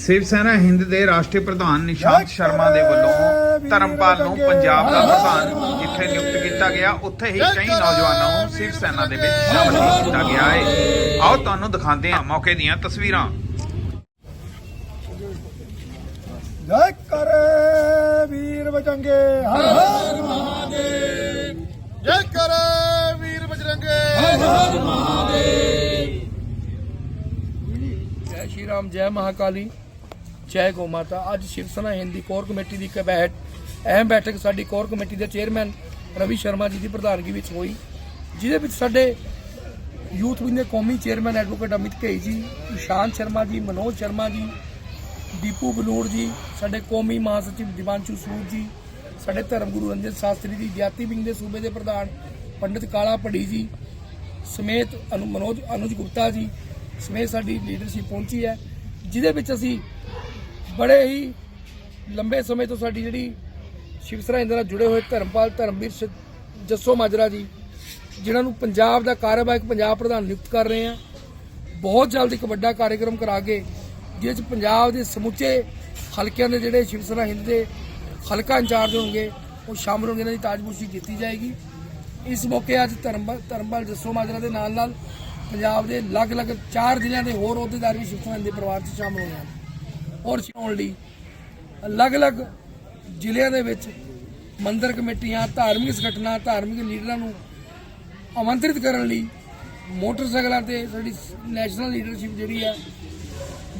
ਸਿਵ ਸੈਨਾ ਹਿੰਦ ਦੇ ਰਾਸ਼ਟਰੀ ਪ੍ਰਧਾਨ ਨਿਸ਼ਾਂਤ ਸ਼ਰਮਾ ਦੇ ਵੱਲੋਂ ਧਰਮਪਾਲ ਨੂੰ ਪੰਜਾਬ ਦਾ ਪ੍ਰਧਾਨ ਜਿੱਥੇ ਨਿਯੁਕਤ ਕੀਤਾ ਗਿਆ ਉੱਥੇ ਹੀ ਕਈ ਨੌਜਵਾਨਾਂ ਨੂੰ ਸਿਵ ਸੈਨਾ ਦੇ ਵਿੱਚ ਸ਼ਾਮਲ ਕੀਤਾ ਗਿਆ ਹੈ ਆਓ ਤੁਹਾਨੂੰ ਦਿਖਾਉਂਦੇ ਹਾਂ ਮੌਕੇ ਦੀਆਂ ਤਸਵੀਰਾਂ। ਜੈ ਕਰੇ ਵੀਰ ਬਜੰਗੇ ਹਰ ਹਰ ਮਹਾਦੇਵ। ਜੈ ਕਰੇ ਵੀਰ ਬਜਰੰਗੇ ਜੈ ਸ਼੍ਰੀ ਰਾਮ ਜੈ ਮਹਾਕਾਲੀ। ਜੈ ਗੋ ਮਾਤਾ। ਅੱਜ ਸ਼ਿਵ ਸੈਨਾ ਹਿੰਦੀ ਕੋਰ ਕਮੇਟੀ ਦੀ ਇੱਕ ਬੈਠ ਅਹਿਮ ਬੈਠਕ ਸਾਡੀ ਕੋਰ ਕਮੇਟੀ ਦੇ ਚੇਅਰਮੈਨ ਰਵੀ ਸ਼ਰਮਾ ਜੀ ਦੀ ਪ੍ਰਧਾਨਗੀ ਵਿੱਚ ਹੋਈ। ਜਿਹਦੇ ਵਿੱਚ ਸਾਡੇ ਯੂਥ ਵਿੰਗ ਦੇ ਕੌਮੀ ਚੇਅਰਮੈਨ ਐਡਵੋਕੇਟ ਅਮਿਤ ਘਈ ਜੀ ਇਸ਼ਾਨ ਸ਼ਰਮਾ ਜੀ, ਮਨੋਜ ਸ਼ਰਮਾ ਜੀ, ਦੀਪੂ ਬਲੂਰ ਜੀ, ਸਾਡੇ ਕੌਮੀ ਮਹਾਸਚਿਵ ਦਿਵਾਂਸ਼ੂ ਸੂਦ ਜੀ, ਸਾਡੇ ਧਰਮ ਗੁਰੂ ਰੰਜਨ ਸ਼ਾਸਤਰੀ ਜੀ ਜਾਤੀ ਵਿੰਗ ਦੇ ਸੂਬੇ ਦੇ ਪ੍ਰਧਾਨ ਪੰਡਿਤ ਕਾਲਾ ਪੜੀ ਜੀ, ਸਮੇਤ ਅਨੁ ਮਨੋਜ ਅਨੁਜ ਗੁਪਤਾ ਜੀ, ਸਮੇਤ ਸਾਡੀ ਲੀਡਰਸ਼ਿਪ ਪਹੁੰਚੀ ਹੈ। ਜਿਹਦੇ ਵਿੱਚ ਅਸੀਂ ਬੜੇ ਹੀ ਲੰਬੇ ਸਮੇਂ ਤੋਂ ਸਾਡੀ ਜਿਹੜੀ ਸ਼ਿਵ ਸਰਾ ਇੰਦਰ ਨਾਲ ਜੁੜੇ ਹੋਏ ਧਰਮਪਾਲ ਧਰਮਵੀਰ ਸ਼- ਜੱਸੋ ਮਾਜਰਾ ਜੀ, ਜਿਨ੍ਹਾਂ ਨੂੰ ਪੰਜਾਬ ਦਾ ਕਾਰਜਵਾਹਕ ਪੰਜਾਬ ਪ੍ਰਧਾਨ ਨਿਯੁਕਤ ਕਰ ਰਹੇ ਹਾਂ। ਬਹੁਤ ਜਲਦ ਇੱਕ ਵੱਡਾ ਕਾਰਜਕ੍ਰਮ ਕਰਾ ਕੇ ਜਿਸ 'ਚ ਪੰਜਾਬ ਦੇ ਸਮੁੱਚੇ ਹਲਕਿਆਂ ਦੇ ਜਿਹੜੇ ਸ਼ਿਵ ਸੈਨਾ ਹਿੰਦ ਦੇ ਹਲਕਾ ਇੰਚਾਰਜ ਹੋਣਗੇ, ਉਹ ਸ਼ਾਮਲ ਹੋਣਗੇ, ਇਹਨਾਂ ਦੀ ਤਾਜਪੋਸ਼ੀ ਕੀਤੀ ਜਾਏਗੀ। ਇਸ ਮੌਕੇ ਅੱਜ ਧਰਮਪਾਲ ਧਰਮਪਾਲ ਜੱਸੋ ਮਾਜਰਾ ਦੇ ਨਾਲ ਨਾਲ ਪੰਜਾਬ ਦੇ ਅਲੱਗ-ਅਲੱਗ ਚਾਰ ਜ਼ਿਲ੍ਹਿਆਂ ਦੇ ਹੋਰ ਅਹੁਦੇਦਾਰ ਵੀ ਸ਼ਿਵ ਸੈਨਾ ਹਿੰਦ ਦੇ ਪਰਿਵਾਰ 'ਚ ਸ਼ਾਮਲ ਹੋਏ ਹਨ। ਔਰ ਚੋਣ ਲਈ। ਅਲੱਗ-ਅਲੱਗ ਜ਼ਿਲ੍ਹਿਆਂ ਦੇ ਵਿੱਚ ਮੰਦਿਰ ਕਮੇਟੀਆਂ ਧਾਰਮਿਕ ਸੰਗਠਨਾਂ ਧਾਰਮਿਕ ਲੀਡਰਾਂ ਨੂੰ ਆਮੰਤਰਿਤ ਕਰਨ ਲਈ ਮੋਟਰਸਾਈਕਲਾਂ ਤੇ ਸਾਡੀ ਨੈਸ਼ਨਲ ਲੀਡਰਸ਼ਿਪ ਜਿਹੜੀ ਹੈ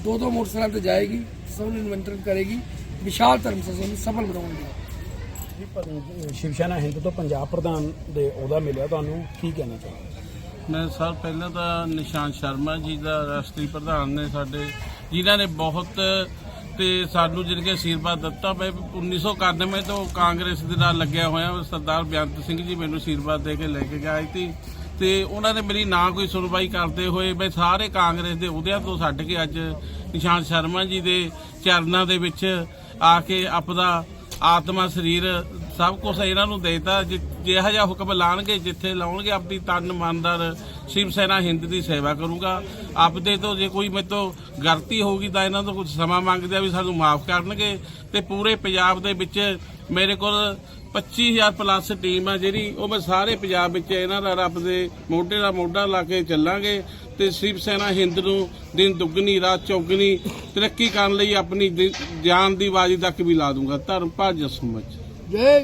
ਦੋ ਦੋ ਮੋਟਰਸਾਈਕਲਾਂ ਤੇ ਜਾਏਗੀ ਸਭ ਨੂੰ ਨਿਮੰਤਰਣ ਕਰੇਗੀ। ਵਿਸ਼ਾਲ ਧਰਮ ਸਭਾ ਨੂੰ ਸਫਲ ਬਣਾਉਣ ਲਈ। ਸ਼ਿਵ ਸੈਨਾ ਹਿੰਦ ਤੋਂ ਪੰਜਾਬ ਪ੍ਰਧਾਨ ਦੇ ਅਹੁਦਾ ਮਿਲਿਆ ਤੁਹਾਨੂੰ ਕੀ ਕਹਿਣਾ ਚਾਹੁੰਦੇ ਮੈਂ ਸਰ ਪਹਿਲਾਂ ਤਾਂ ਨਿਸ਼ਾਂਤ ਸ਼ਰਮਾ ਜੀ ਦਾ ਰਾਸ਼ਟਰੀ ਪ੍ਰਧਾਨ ਨੇ ਸਾਡੇ ਜਿਨ੍ਹਾਂ ਨੇ ਬਹੁਤ ਤੇ ਸਾਨੂੰ ਜਿਹਨੇ ਕਿ ਆਸ਼ੀਰਵਾਦ ਦਿੱਤਾ ਮੈਂ 1991 ਤੋਂ ਕਾਂਗਰਸ ਦੇ ਨਾਲ ਲੱਗਿਆ ਹੋਇਆ ਸਰਦਾਰ ਬੇਅੰਤ ਸਿੰਘ ਜੀ ਮੈਨੂੰ ਆਸ਼ੀਰਵਾਦ ਦੇ ਕੇ ਲੈ ਕੇ ਗਏ ਸੀ। ਤੇ ਉਹਨਾਂ ਨੇ ਮੇਰੀ ਨਾ ਕੋਈ ਸੁਣਵਾਈ ਕਰਦੇ ਹੋਏ ਮੈਂ ਸਾਰੇ ਕਾਂਗਰਸ ਦੇ ਅਹੁਦਿਆਂ ਤੋਂ ਛੱਡ ਕੇ ਅੱਜ ਨਿਸ਼ਾਂਤ ਸ਼ਰਮਾ ਜੀ ਦੇ ਚਰਨਾਂ ਦੇ ਵਿੱਚ ਆ ਕੇ ਆਪਦਾ ਆਤਮਾ, ਸਰੀਰ ਸਭ ਕੁਝ ਇਹਨਾਂ ਨੂੰ ਦੇਤਾ। ਜਿਹੜਾ ਜਿਹਾ ਹੁਕਮ ਲਾਣਗੇ, ਜਿੱਥੇ ਲਾਉਣਗੇ ਆਪਣੀ ਤਨ ਮਨਦਾਰ ਸ਼ਿਵ ਸੈਨਾ ਹਿੰਦ ਦੀ ਸੇਵਾ ਕਰੂੰਗਾ। ਆਪਦੇ ਤੋਂ ਜੇ ਕੋਈ ਮੇਰੇ ਤੋਂ ਗਲਤੀ ਹੋਊਗੀ ਤਾਂ ਇਹਨਾਂ ਤੋਂ ਕੁਝ ਸਮਾਂ ਮੰਗਦੇ ਆ ਵੀ ਸਾਨੂੰ ਮਾਫ ਕਰਨਗੇ। ਤੇ ਪੂਰੇ ਪੰਜਾਬ ਦੇ ਵਿੱਚ ਮੇਰੇ ਕੋਲ 25000 ਪਲੱਸ ਟੀਮ ਆ ਜਿਹੜੀ, ਉਹ ਮੈਂ ਸਾਰੇ ਪੰਜਾਬ ਵਿੱਚ ਇਹਨਾਂ ਦਾ ਰੱਬ ਦੇ ਮੋਢੇ ਨਾਲ ਮੋਢਾ ਲਾ ਕੇ ਚੱਲਾਂਗੇ ਤੇ ਸ਼ਿਵ ਸੈਨਾ ਹਿੰਦ ਨੂੰ ਦਿਨ ਦੁੱਗਣੀ, ਰਾਤ ਚੌਗਣੀ ਤਰੱਕੀ ਕਰਨ ਲਈ ਆਪਣੀ ਜਾਨ ਦੀ ਬਾਜੀ ਤੱਕ ਵੀ ਲਾ ਦੂੰਗਾ। ਧਰਮ ਭਾਜ ਜਸਮਚ ਜੈ